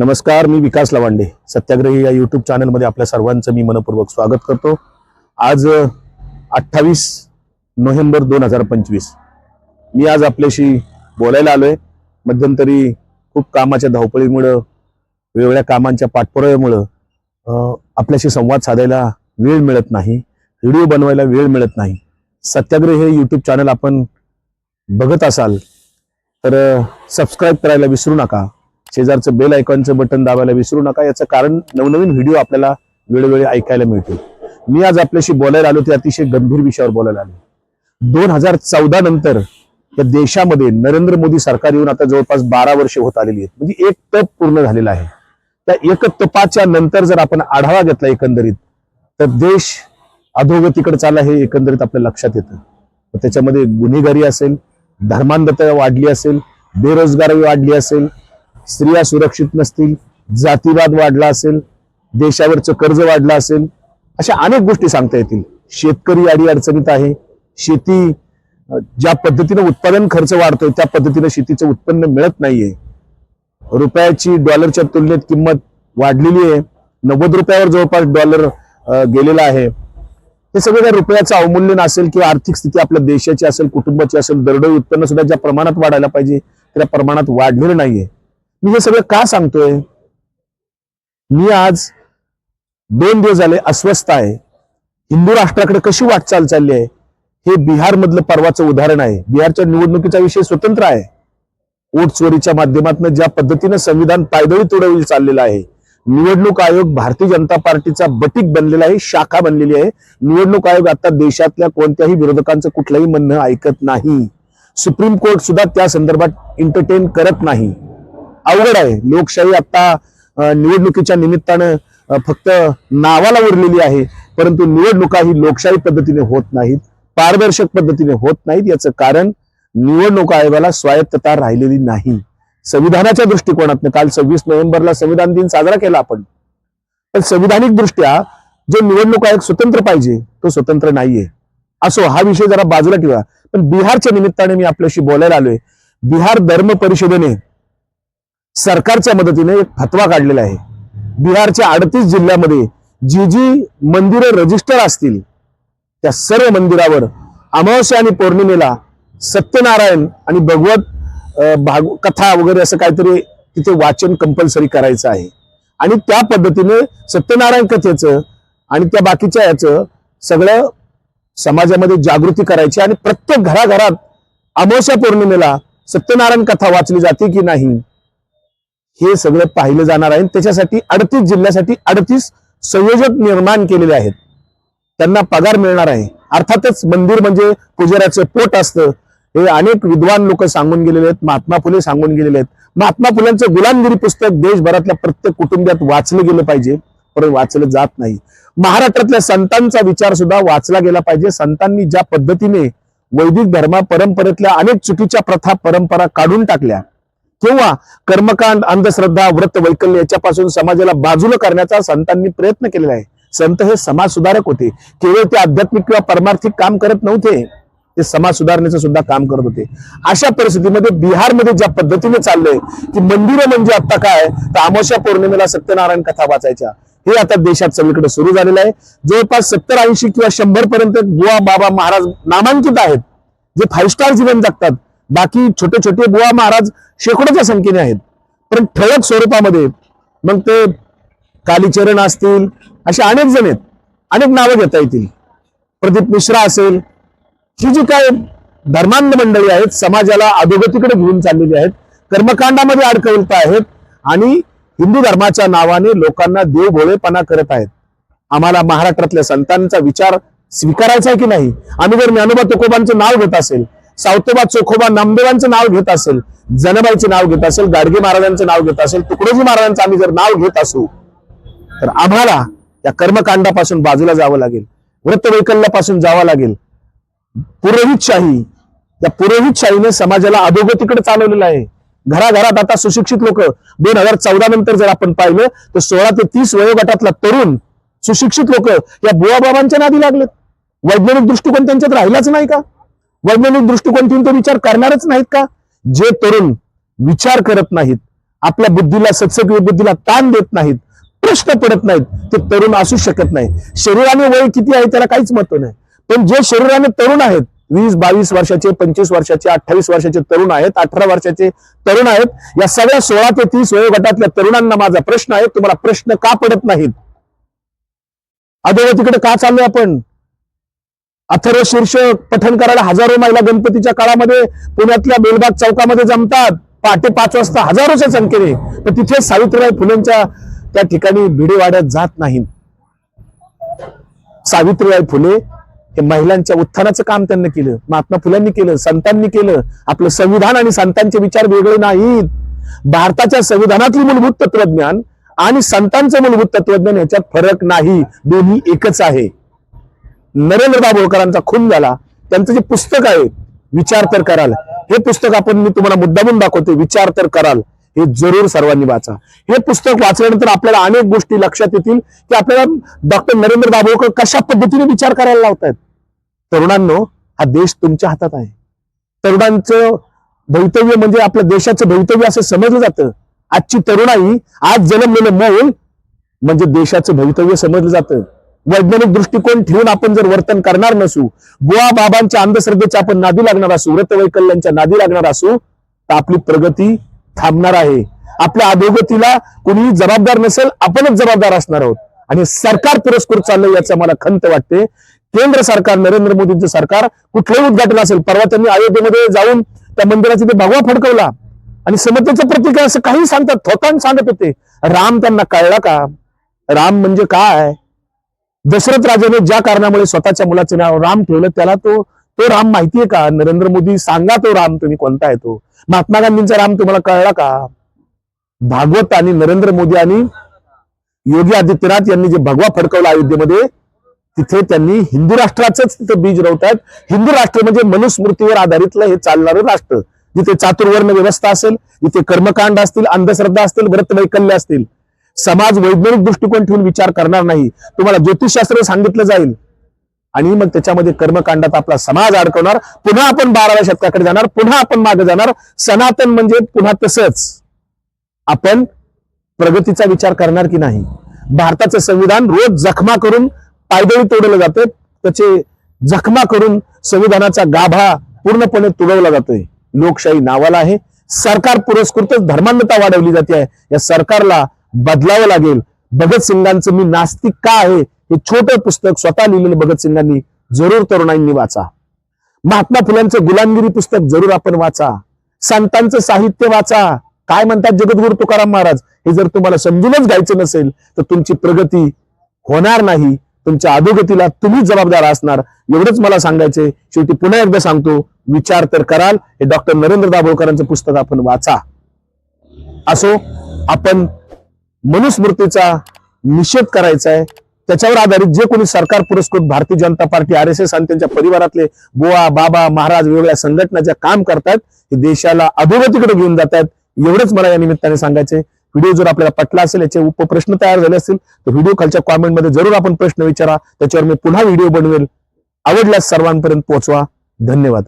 नमस्कार मी विकास लवांडे. सत्याग्रही या युट्यूब चॅनलमध्ये आपल्या सर्वांचं मी मनपूर्वक स्वागत करतो. आज अठ्ठावीस नोव्हेंबर दोन हजार पंचवीस. मी आज आपल्याशी बोलायला आलोय. मध्यंतरी खूप कामाच्या धावपळीमुळं वेगवेगळ्या कामांच्या पाठपुराव्यामुळं आपल्याशी संवाद साधायला वेळ मिळत नाही व्हिडिओ बनवायला वेळ मिळत नाही. सत्याग्रह हे यूट्यूब चॅनल आपण बघत असाल तर सबस्क्राईब करायला विसरू नका. शेजारचं बेल आयकॉनचं बटन दाबायला विसरू नका. याचं कारण नवनवीन व्हिडिओ आपल्याला वेळोवेळी ऐकायला मिळतील. मी आज आपल्याशी बोलायला आलो ते अतिशय गंभीर विषयावर बोलायला आलो दोन हजार चौदा नंतर या देशामध्ये नरेंद्र मोदी सरकार येऊन आता जवळपास बारा वर्ष होत आलेली आहेत. म्हणजे एक तप पूर्ण झालेला आहे. त्या एक तपाच्या नंतर जर आपण आढावा घेतला एकंदरीत तर देश अधोगतीकडे चालला हे एकंदरीत आपल्या लक्षात येतं. त्याच्यामध्ये गुन्हेगारी असेल धर्मांधता वाढली असेल बेरोजगारी वाढली असेल स्त्रिया सुरक्षित नसतील जातीवाद वाढला असेल देशावरचं कर्ज वाढलं असेल अशा अनेक गोष्टी सांगता येतील. शेतकरी अडी अडचणीत आहे. शेती ज्या पद्धतीनं उत्पादन खर्च वाढतोय त्या पद्धतीनं शेतीचं उत्पन्न मिळत नाहीये. रुपयाची डॉलरच्या तुलनेत किंमत वाढलेली आहे. नव्वद रुपयावर जवळपास डॉलर गेलेला आहे. हे सगळं काय रुपयाचं अवमूल्यन असेल किंवा आर्थिक स्थिती आपल्या देशाची असेल कुटुंबाची असेल दरडोई उत्पन्न सुद्धा ज्या प्रमाणात वाढायला पाहिजे त्या प्रमाणात वाढलेलं नाहीये. मी हे सगळं का सांगतोय? मी आज दोन दिवस झाले अस्वस्थ आहे. हिंदू राष्ट्राकडे कशी वाटचाल चालली आहे? हे बिहारमधलं पर्वाचं परवाचं उदाहरण आहे. बिहारच्या निवडणुकीचा विषय स्वतंत्र आहे. वोट चोरीच्या माध्यमातून ज्या पद्धतीनं संविधान पायदळी तोडवली चाललेलं आहे. निवडणूक आयोग भारतीय जनता पार्टीचा बटीक बनलेला आहे शाखा बनलेली आहे. निवडणूक आयोग आता देशातल्या कोणत्याही विरोधकांचं कुठलंही म्हणणं ऐकत नाही. सुप्रीम कोर्ट सुद्धा त्या संदर्भात एंटरटेन करत नाही. अवघड आहे. लोकशाही आता निवडणुकीच्या निमित्तानं फक्त नावाला उरलेली आहे. परंतु निवडणुका ही लोकशाही पद्धतीने होत नाहीत पारदर्शक पद्धतीने होत नाहीत. याचं कारण निवडणूक आयोगाला स्वायत्तता राहिलेली नाही. संविधानाच्या दृष्टिकोनातनं काल सव्वीस नोव्हेंबरला संविधान दिन साजरा केला आपण. पण संविधानिक दृष्ट्या जो निवडणूक आयोग स्वतंत्र पाहिजे तो स्वतंत्र नाहीये. असो हा विषय जरा बाजूला ठेवा. पण बिहारच्या निमित्ताने मी आपल्याशी बोलायला आलोय. बिहार धर्म परिषदेने सरकारच्या मदतीने एक फतवा काढलेला आहे. बिहारच्या अडतीस जिल्ह्यामध्ये जी जी मंदिरं रजिस्टर असतील त्या सर्व मंदिरावर अमावस्या आणि पौर्णिमेला सत्यनारायण आणि भगवत भाग कथा वगैरे असं काहीतरी तिथे वाचन कंपल्सरी करायचं आहे. आणि त्या पद्धतीने सत्यनारायण कथेचं आणि त्या बाकीच्या याचं सगळं समाजामध्ये जागृती करायची आणि प्रत्येक घराघरात अमावस्या पौर्णिमेला सत्यनारायण कथा वाचली जाते की नाही हे सगळं पाहिलं जाणार आहे. त्याच्यासाठी अडतीस जिल्ह्यासाठी अडतीस संयोजक निर्माण केलेले आहेत. त्यांना पगार मिळणार आहे. अर्थातच मंदिर म्हणजे पुजाऱ्याचं पोट असतं. हे अनेक विद्वान लोक सांगून गेलेले आहेत. महात्मा फुले सांगून गेलेले आहेत. महात्मा फुलेंचं गुलामगिरी पुस्तक देशभरातल्या प्रत्येक कुटुंबात वाचलं गेलं पाहिजे परत वाचलं जात नाही. महाराष्ट्रातल्या संतांचा विचार सुद्धा वाचला गेला पाहिजे. संतांनी ज्या पद्धतीने वैदिक धर्मा परंपरेतल्या अनेक चुकीच्या प्रथा परंपरा काढून टाकल्या किंवा कर्मकांड अंधश्रद्धा व्रत वैकल्य याच्यापासून समाजाला बाजूला करण्याचा संतांनी प्रयत्न केलेला आहे. संत हे समाज सुधारक होते. केवळ ते आध्यात्मिक किंवा परमार्थिक काम करत नव्हते. ते समाज सुधारण्याचं सुद्धा काम करत होते. अशा परिस्थितीमध्ये बिहारमध्ये ज्या पद्धतीने चाललंय की मंदिरं म्हणजे आता काय? तर अमावस्या पौर्णिमेला सत्यनारायण कथा वाचायच्या. हे आता देशात सगळीकडे सुरू झालेलं आहे. जवळपास सत्तर ऐंशी किंवा शंभर पर्यंत बुवा बाबा महाराज नामांकित आहेत. जे फाईव्ह स्टार जीवन जगतात. बाकी छोटे छोटे बुवा महाराज शेकडोच्या संख्येने आहेत. पण ठळक स्वरूपामध्ये मग ते कालीचरण असतील असे अनेक जण आहेत. अनेक नावं घेता येतील. प्रदीप मिश्रा असेल. ही जी काय धर्मांध मंडळी आहेत समाजाला अधोगतीकडे घेऊन चाललेली आहेत कर्मकांडामध्ये अडकवत आहेत आणि हिंदू धर्माच्या नावाने लोकांना देवभोळेपणा करत आहेत. आम्हाला महाराष्ट्रातल्या संतांचा विचार स्वीकारायचा आहे की नाही? आम्ही जर ज्ञानोबा तुकोबांचं नाव घेत असेल सावतोबा चोखोबा नामदेवांचं नाव घेत असेल जनबाईचे नाव घेत असेल गाडगे महाराजांचं नाव घेत असेल तुकडोजी महाराजांचं आम्ही जर नाव घेत असू तर आम्हाला या कर्मकांडापासून बाजूला जावं लागेल व्रतवैकल्यापासून जावं लागेल. पुरोहितशाही या पुरोहितशाहीने समाजाला अधोगतीकडे चालवलेलं आहे. घराघरात आता सुशिक्षित लोक दोन हजार चौदा नंतर जर आपण पाहिलं तर सोळा ते तीस वयोगटातला तरुण सुशिक्षित लोक या बुवाबाबांच्या नादी लागलेत. वैज्ञानिक दृष्टिकोन त्यांच्यात राहिलाच नाही का? वैज्ञानिक दृष्टिकोन ठेवून ते विचार करणारच नाहीत का? जे तरुण विचार करत नाहीत आपल्या बुद्धीला सत्सकीय बुद्धीला ताण देत नाहीत प्रश्न पडत नाहीत ते तरुण असू शकत नाही. शरीराने वय किती आहे त्याला काहीच महत्त्व नाही. पण जे शरीराने तरुण आहेत वीस बावीस वर्षाचे पंचवीस वर्षाचे अठ्ठावीस वर्षाचे तरुण आहेत अठरा वर्षाचे तरुण आहेत या सगळ्या सोळा ते तीस वयोगटातल्या तरुणांना माझा प्रश्न आहे तुम्हाला प्रश्न का पडत नाहीत? अधोगतीकडे का चाललोय आपण? अथर्व शीर्ष पठण करायला हजारो महिला गणपतीच्या काळामध्ये पुण्यातल्या बेलबाग चौकामध्ये जमतात. पहाटे पाच वाजता हजारोच्या संख्येने. पण तिथे सावित्रीबाई फुलेंच्या त्या ठिकाणी भिडेवाड्यात जात नाही सावित्रीबाई फुले हे महिलांच्या उत्थानाचं काम त्यांनी केलं. महात्मा फुल्यांनी केलं संतांनी केलं. आपलं संविधान आणि संतांचे विचार वेगळे नाहीत. भारताच्या संविधानातली मूलभूत तत्वज्ञान आणि संतांचं मूलभूत तत्वज्ञान याच्यात फरक नाही. दोन्ही एकच आहे. नरेंद्र दाभोळकरांचा खून झाला. त्यांचं जे पुस्तक आहे विचार तर कराल. हे पुस्तक आपण मी तुम्हाला मुद्दामून दाखवते विचार तर कराल. हे जरूर सर्वांनी वाचा. हे पुस्तक वाचल्यानंतर आपल्याला अनेक गोष्टी लक्षात येतील की आपल्याला डॉक्टर नरेंद्र दाभोळकर कशा पद्धतीने विचार करायला लावतायत? तरुणांनो हा देश तुमच्या हातात आहे. तरुणांचं भवितव्य म्हणजे आपल्या देशाचं भवितव्य असं समजलं जातं. आजची तरुणाई आज जन्मलेलं मौल म्हणजे देशाचं भवितव्य समजलं जातं. वैज्ञानिक दृष्टिकोन ठेवून आपण जर वर्तन करणार नसू बुवा बाबांच्या अंधश्रद्धेच्या आपण नादी लागणार असू व्रतवैकल्यांच्या नादी लागणार असू तर आपली प्रगती थांबणार आहे. आपल्या अधोगतीला कोणी जबाबदार नसेल आपणच जबाबदार असणार आहोत. आणि सरकार पुरस्कृत चाललंय याचा मला खंत वाटते. केंद्र सरकार नरेंद्र मोदींचं सरकार कुठलंही उद्घाटन असेल परवा त्यांनी अयोध्येमध्ये जाऊन त्या मंदिराचा ते भगवा फडकवला. आणि समतेचं प्रतीक आहे असं काही सांगतात थोतान सांगत होते. राम त्यांना कळला का? राम म्हणजे काय? दशरथ राजाने ज्या कारणामुळे स्वतःच्या मुलाचं नाव राम ठेवलं त्याला तो तो राम माहितीये का? नरेंद्र मोदी सांगा तो राम तुम्ही कोणता आहे तो? महात्मा गांधींचा राम तुम्हाला कळला का? भागवत आणि नरेंद्र मोदी आणि योगी आदित्यनाथ यांनी जे भगवा फडकवला अयोध्येमध्ये तिथे त्यांनी हिंदू राष्ट्राचंच तिथे बीज रोवतात हिंदू राष्ट्र म्हणजे मनुस्मृतीवर आधारितलं हे चालणारं राष्ट्र. जिथे चातुर्वर्ण व्यवस्था असेल जिथे कर्मकांड असतील अंधश्रद्धा असतील व्रतवैकल्य असतील समाज वैज्ञानिक दृष्टिकोन ठेवून विचार करणार नाही. तुम्हाला ज्योतिषशास्त्र सांगितलं जाईल. आणि मग त्याच्यामध्ये कर्मकांडात आपला समाज अडकवणार. पुन्हा आपण बाराव्या शतकाकडे जाणार. पुन्हा आपण मागे जाणार. सनातन म्हणजे पुन्हा तसंच. आपण प्रगतीचा विचार करणार की नाही? भारताचं संविधान रोज जखमा करून पायदळी तोडलं जातं त्याचे जखमा करून संविधानाचा गाभा पूर्णपणे तुडवला जातोय. लोकशाही नावाला आहे. सरकार पुरस्कृतच धर्मांधता वाढवली जाते. आहे या सरकारला बदलावं लागेल. भगतसिंगांचं मी नास्तिक का आहे हे छोटं पुस्तक स्वतः लिहिलेलं भगतसिंगांनी जरूर तरुणांनी वाचा. महात्मा फुलांचं गुलामगिरी पुस्तक जरूर आपण वाचा. संतांचं साहित्य वाचा. काय म्हणतात जगद्गुरु तुकाराम महाराज? हे जर तुम्हाला समजूनच घ्यायचं नसेल तर तुमची प्रगती होणार नाही. तुमच्या अधोगतीला तुम्ही जबाबदार असणार. एवढंच मला सांगायचंय. शेवटी पुन्हा एकदा सांगतो विचार तर कराल. हे डॉक्टर नरेंद्र दाभोळकरांचं पुस्तक आपण वाचा. असो आपण मनुस्मृतीचा निषेध करायचा आहे त्याच्यावर आधारित जे कोणी सरकार पुरस्कृत Bharatiya Janata Party R S S आणि त्यांच्या परिवारातले गोवा बाबा महाराज वेगवेगळ्या संघटनाच्या काम करतात हे देशाला अधोगतीकडे घेऊन जातात एवढंच मला या निमित्ताने सांगायचे व्हिडिओ जर आपल्याला पटला असेल याचे उपप्रश्न तयार झाले असतील तर व्हिडिओ खालच्या कॉमेंटमध्ये जरूर आपण प्रश्न विचारा त्याच्यावर मी पुन्हा व्हिडिओ बनवेल. आवडल्यास सर्वांपर्यंत पोहोचवा. धन्यवाद.